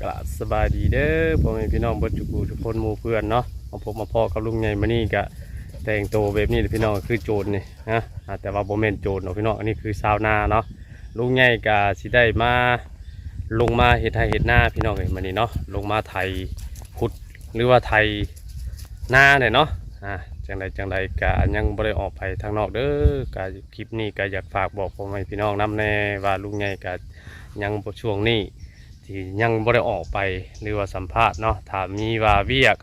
กราบสบายดีเด้อพ่อแม่พี่น้องเบิดจุกูทุกคนหมู่เพื่อนเนาะมาพบมาพ่อกับลุงใหญ่มานี่กะแต่งตัวแบบนี้พี่น้องคือโจรนี่นะแต่ว่าโบแมนโจรเนาะพี่น้องอันนี้คือชาวนาเนาะลุงใหญ่กะสิได้มาลงมาเห็ดไทยเห็ดหน้าพี่น้องเอ้ยมานี่เนาะลงมาไทยพุทธหรือว่าไทยหน้าเนี่ยเนาะอ่าจังใดจังใดกะยังบ่ได้ออกไปทางนอกเด้อกะคลิปนี้กะอยากฝากบอกพ่อแม่พี่น้องนํแน่ว่าลุงใหญ่กะยังช่วงนี้ ที่ยังบ่ได้ออกไปหรือว่าสัมภาษณ์เนาะถ้ามีว่าเวียก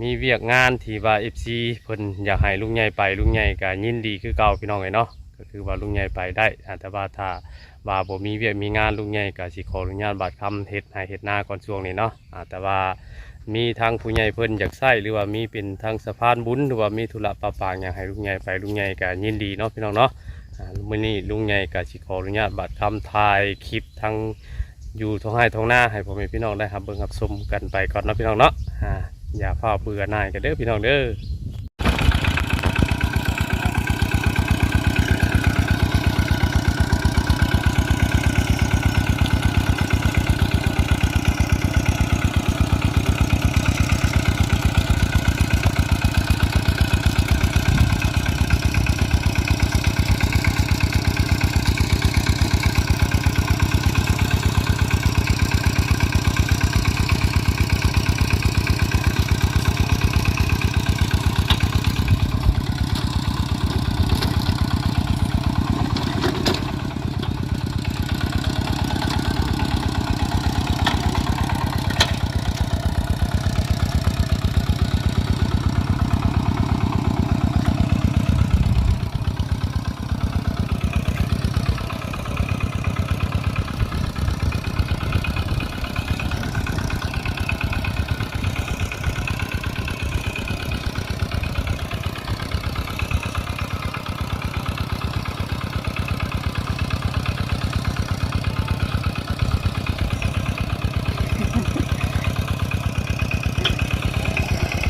มีเวียกงานที่ว่า FC เพิ่นอยากให้ลุงใหญ่ไปลุงใหญ่ก็ยินดีคือเก่าพี่น้องไงเนาะก็คือว่าลุงใหญ่ไปได้แต่ว่าถ้าว่าบ่มีเวียกมีงานลุงใหญ่ก็สิขออนุญาตบัตรคำเฮ็ดให้เฮ็ดหน้าก่อนช่วงนี้เนาะแต่ว่ามีทางผู้ใหญ่เพิ่นอยากใช้หรือว่ามีเป็นทางสะพานบุญหรือว่ามีธุระปะปางอยากให้ลุงใหญ่ไปลุงใหญ่ก็ยินดีเนาะพี่น้องเนาะอ่ามื้อนี้ลุงใหญ่ก็สิขออนุญาตบัตรคำถ่ายคลิปทาง อยู่ท้องไห้ท้องหน้าให้พ่อแม่พี่น้องได้ครับเบิ่งครับชมกันไปก่อนเนาะพี่น้องเนาะอ่าอย่าเฝ้าเบื่อหน่ายกันเด้อพี่น้องเด้อ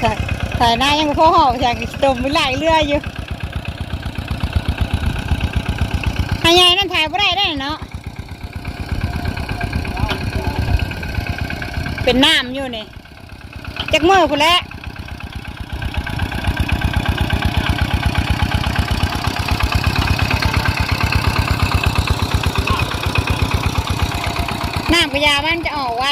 ถ่ายหน้ายังพ่อหอกจากตมวิไลเรืออยู่หายายนั่นถ่ายบ่ได้ได้เนาะ เป็นน้ำอยู่นี่จักมือพุ่นแล้วน้ำกระยามันจะออกไว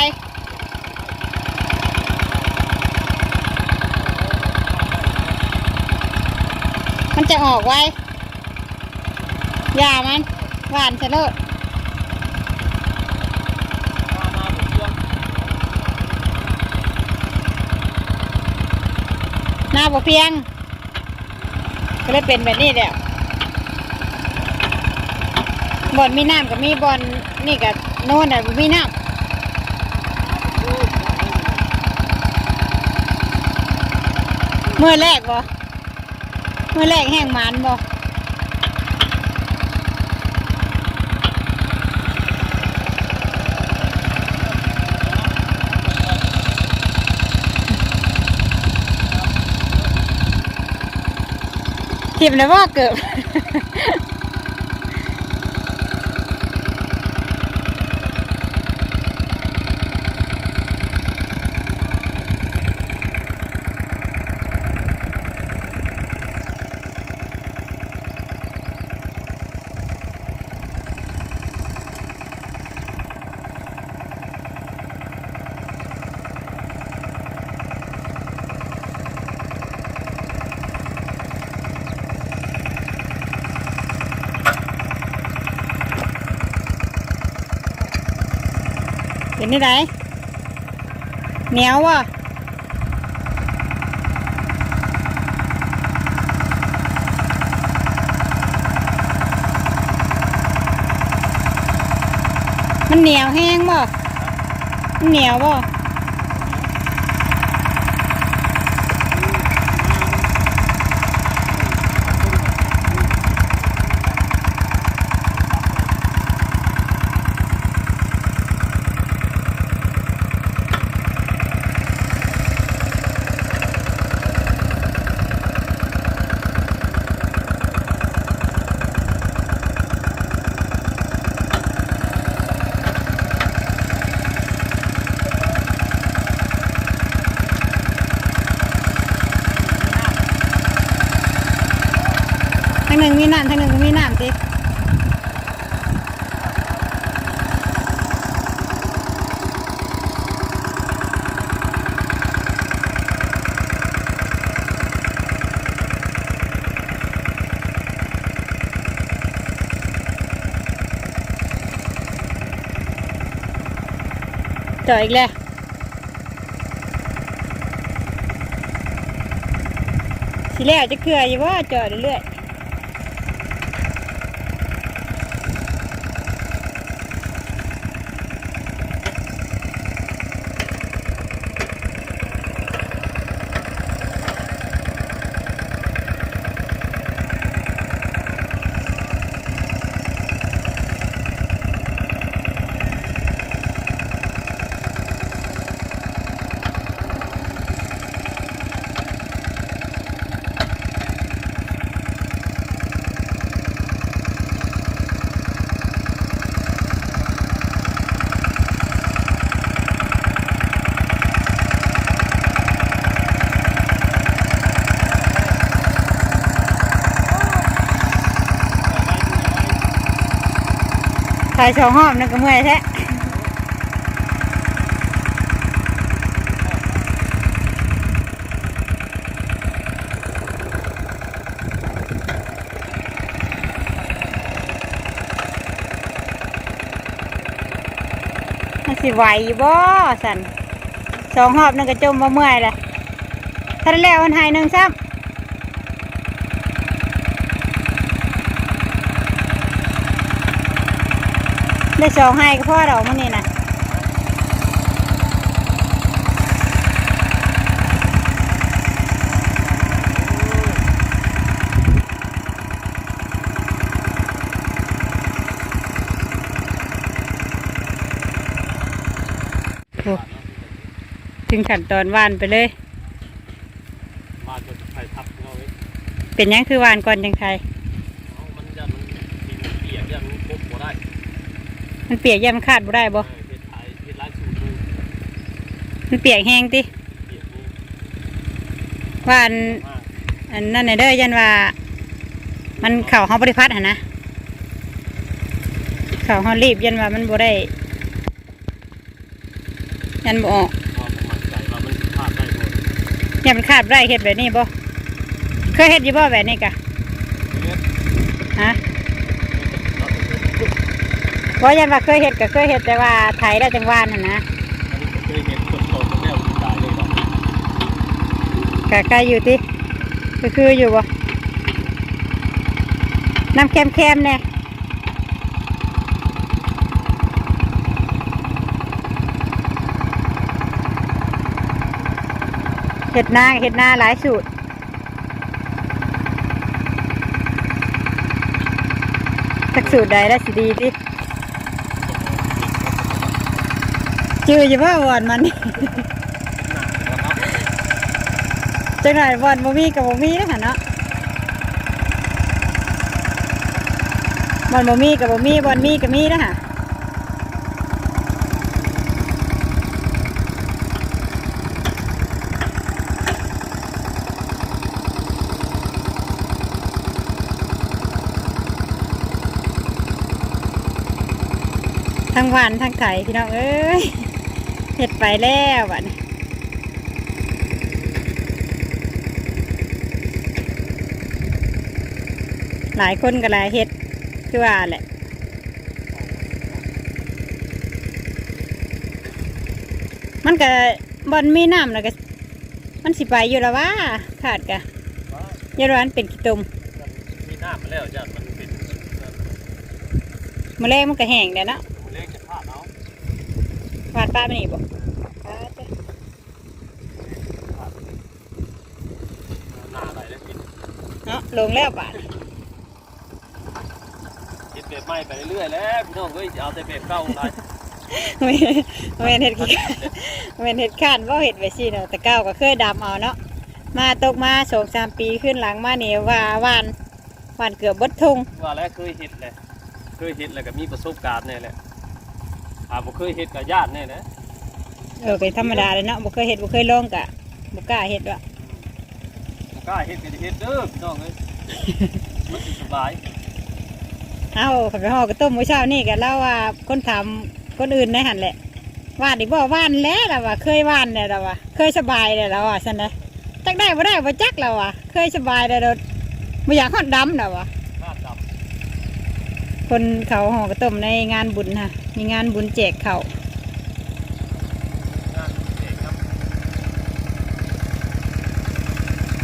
มันจะออกไว้ยามันหวานเสลดหน้าบ่เพียง ก็เลยเป็นแบบนี้แหละบอนมีน้ำกับมีบอนนี่กับโน่นน่ะบ่มีน้ำเมื่อแรกบ่ มื่อแรกแห้งหมานบ่ทิมแล้วว่าเกือบ เป็นนี่ไหนเหนียววะมันเหนียวแห้งบ่มันเหนียวบ่ งหนึ่งมีน้ำทางหนึ่งมีน้ำติจออีกแล้วสิแล้วจะเกลืออยู่ว่าจอดเรื่อยๆ ถ่ายสองห้อมนั่นก็เมื่อยแท้มันสิไหวบ่สันสองหอบนั่นก็จมมาเมื่อยเลยถ้าแล้วมันหายหนึ่งซ้ำ ได้สองให้ก็พ่อเรามันนี่นะโอ้ถึงขั้นตอนหวานไปเลยมาจนไข่ทับเอาไว้เป็นหยังคือหวานก่อนจังไทย เอามันยันมันเปียกยันมันครบบ่ได้ มันเปียกยังมันขาดบ่ได้บ่มันเปียกแห้งติเปียกนี่านอันนั่นน่ะเด้อยันว่า มันเข่าเฮาบริพัดหนนะเข่าเฮารีบยันว่ามันบ่ได้ยันบ่ออกพอผมมั่นใจว่ยันมันขาดได้เฮ็ดแบบนี้บ่เคยเฮ็ดอยู่บ่แบบนี้กะฮะ บ่ยันว่าเคยเฮ็ดก็เคยเฮ็ดแต่ว่าไถได้จังหวานหั่นนะอันนี้ผมเคยเห็นคนโตคนแม่ตายเลยเนาะกะกอยู่ติคือคืออยู่บ่น้ำเค็มๆแน่เฮ็ดหน้าเฮ็ดหน้าหลายสูตรสักสูตรใดแล้วสิดีติ จืออยู่ว่าวอนมันจังไหนวอนบ่มีกับบ่มีนะหั่นเนาะบอนบ่มีกับบ่มีบอนมีกับมีนะฮะทั้งวันทั้งไข่พี่น้องเอ้ย เห็ดไปแล้วบัดนี้หลายคนก็หลายเฮ็ดคือว่าแหละมันก็บอนมีน้ำแล้วก็ มันสิไปอยู่แล้วว่าขาดกะยาร้านเป็นขี้ตุ่มมีหน้ามาแล้วจ้ะมันเป็นมะเร็งมันก็แห้งเดี๋ยวเนาะ เล็กจะพลาดเอา วาดป้าไปนี่บ่ปาดเด้อหน้าอะไรแล้วกินเนาะลงแล้วบาดกินแบบใหม่ไปเรื่อยๆแล้วพี่น้องเอ้ยเอาแต่แบบเก่าหลายไม่ไม่เห็ดขี้ไม่เห็ดข้านว่าเห็ดไว้สิเนาะแต่เก้าก็เคยดำเอาเนาะมาตกมาสองสามปีขึ้นหลังมาเนี่ยว่าหวานหวานเกือบเบดทุ่งว่าแล้วเคยเห็ดเลยเคยเห็ดแล้วก็มีประสบการณ์แน่แหละ อ่าบ่เคยเห็ดกับญาติแน่นะเออเป็นธรรมดาเลยเนาะบ่เคยเห็ดบ่เคยลองกะบ่กล้าเห็ดว่ะบ่กล้าเห็ดก็จะเห็ดเด้อพี่น้องเอ้ยมันสิสบายเอาขับไปห่อกระต้มมื้อเช้านี่ก็เล่าว่าคนทำคนอื่นในหันแหละว่านอีกบ่ว่านแล้วล่ะว่าเคยว่านแล้วล่ะว่าเคยสบายแล้วล่ะว่าซั่นนะจักได้บ่ได้บ่จักแล้วว่าเคยสบายแล้วโดดบ่อยากฮอดดำแล้วว่าหน้าด คนเขาห่อกระต้มในงานบุญค่ะมีงานบุญแจกเขาเครับ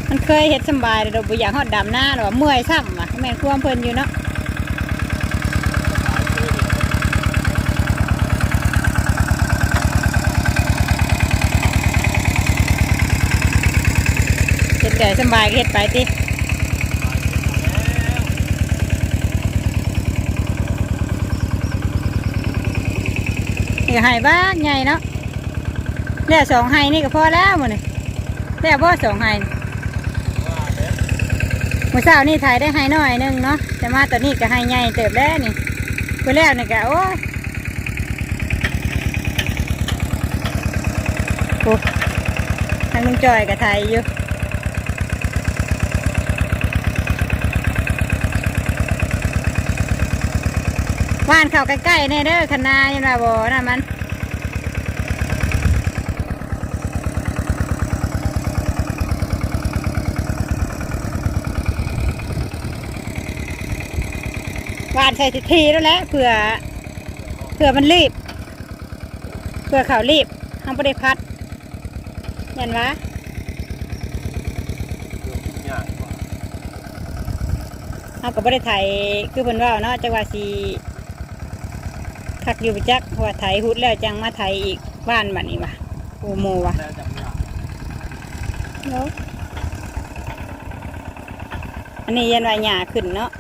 มันเคยเฮ็ดสบายแล้วโดดบ่อยากฮอดดำหน้าแล้วว่าเมื่อยซ้ำว่ะแม่ความเพิ่นอยู่เนาะเฮ็ดได้สบายเฮ็ดไปติ นี่ก็ให้บ้างใหญ่เนาะแล้วสองให้นี่ก็พอแล้วมื้อนี้แล้วบ่สองให้นี่ว่าเด้อมื่อเช้านี่ถ่ายได้ให้น้อยหนึงเนาะแต่มาตอนนี้ก็ให้ใหญ่เติบแล้วนี่ไปแล้วนี่ก็โอ้ยโอ้ทางลุงจอยก็ถ่ายอยู่ ว่านเข้าใกล้ๆแน่เด้อคณายังว่าบ่นะมันว่านใส่ทีแล้วแหละเผื่อเผื่อมันรีบเผื่อเขารีบทำประเดี๋พัดเห็นวะเรื่องทุกอย่างว่าเอากับบริไทยคือเพิ่นว่าเนาะจังหวะสี คักอยู่ไปจักเพราะว่าไทยฮุดแล้วจังมาไทยอีกบ้านบัดนี้วะโอโมวะแล้วจำยากเนาะอันนี้ยันว่าหญ้าขึ้นเนาะ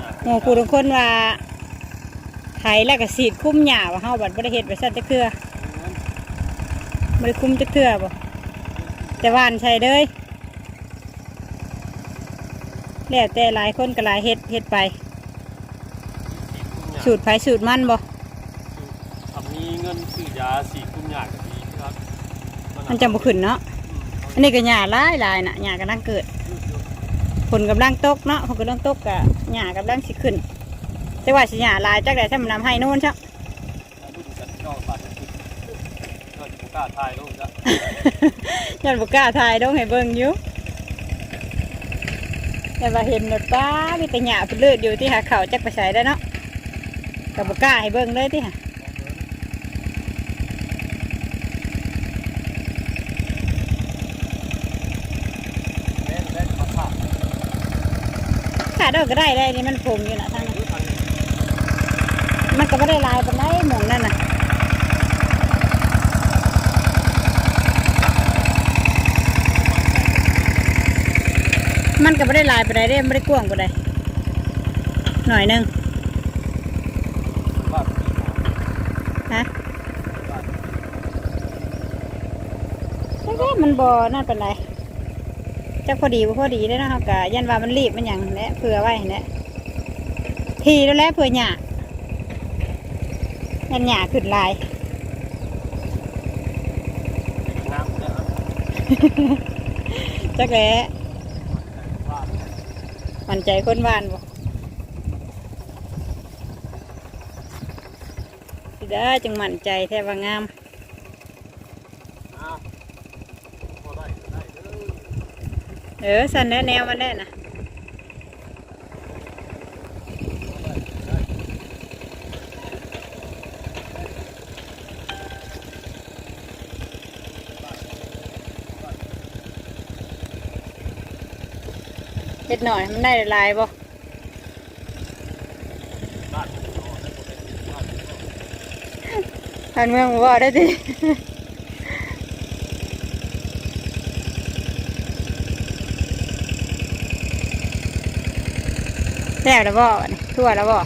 ยากโมกูทุกคนว่าไทยแล้วก็สีดคุ้มหญ้าว่าเฮาบัดบ่ได้เฮ็ดไปซั่นจักเทื่อบ่ได้คุ้มจักเทื่อบ่แต่ว่านใช่เด้ยแล้วแต่หลายคนก็หลายเฮ็ดเฮ็ดไป สูตรไผสูตรมันบ่ทำมีเงิน ซื้อยาสีคุ้มยากก็ดีครับมันจำบ่ขึ้นเนาะอันนี้ก็หญ้าหลายหลายน่ะหญ้ากำลังเกิดฝนกำลังตกเนาะฝนกำลังตกกะหญ้ากำลังสิขึ้น แต่ว่าสิหญ้าหลายจักได้ถ้ามันนำให้นู่นซะรุ่นกันนอกบ้านก็จะกล้าทายลูกจ้ะยันบ่กล้าถ่ายดงให้เบิ่งอยู่แต่ว่าเห็นแบบป้ามีแต่หญ้าเป็นเลือดอยู่ที่หาเขาจักไปใส่ได้เนาะก็บ่กล้าให้เบิ่งเลยที่หา เล่นเล่นมาผ่า ดอก็ได้ได้นี่มันผมอยู่นะทางนั้นมันก็บ่ได้ลายปานใดหมองนั่นน่ะมันก็ไม่ได้ลายไปได้เด้ไม่ได้กว้างไปได้หน่อยนึงฮะแต่ว่ามันบอนั่นเป็นไร จะพอดีบ่พอดีได้นะครับกะยันว่ามันรีบมันหยังและเผื่อไว้แหละทีแล้วแหละเผื่อหยายันหยาขึ้นลายน้ำเนี่ยจักแหล้บ้านมันใจคนบ้านบ่ได้จึงมั่นใจแท้ว่างาม อ้าวพอได้ก็ได้เด้อ เออสันแน่แนวมันได้นะเฮ็ดหน่อยมันได้ลายบ่บ้านมันนอนแล้วก็ได้บ้านมันนอนทานเมืองบ่ได้ดิ แล้วแล้วบ่ทั่วแล้วบ่